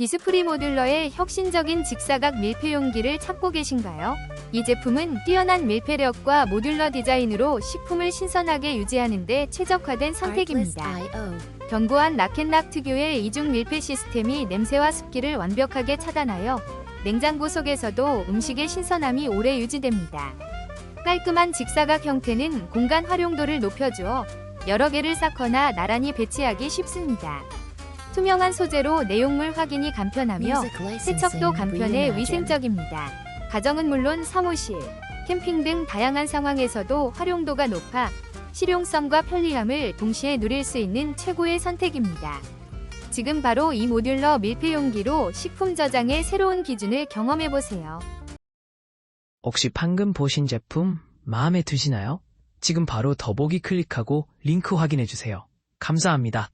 비스프리 모듈러의 혁신적인 직사각 밀폐 용기를 찾고 계신가요? 이 제품은 뛰어난 밀폐력과 모듈러 디자인으로 식품을 신선하게 유지하는 데 최적화된 선택입니다. 견고한 락앤락 특유의 이중 밀폐 시스템이 냄새와 습기를 완벽하게 차단하여 냉장고 속에서도 음식의 신선함이 오래 유지됩니다. 깔끔한 직사각 형태는 공간 활용도를 높여주어 여러 개를 쌓거나 나란히 배치하기 쉽습니다. 투명한 소재로 내용물 확인이 간편하며 세척도 간편해. 위생적입니다. 가정은 물론 사무실, 캠핑 등 다양한 상황에서도 활용도가 높아 실용성과 편리함을 동시에 누릴 수 있는 최고의 선택입니다. 지금 바로 이 모듈러 밀폐 용기로 식품 저장의 새로운 기준을 경험해 보세요. 혹시 방금 보신 제품 마음에 드시나요? 지금 바로 더보기 클릭하고 링크 확인해 주세요. 감사합니다.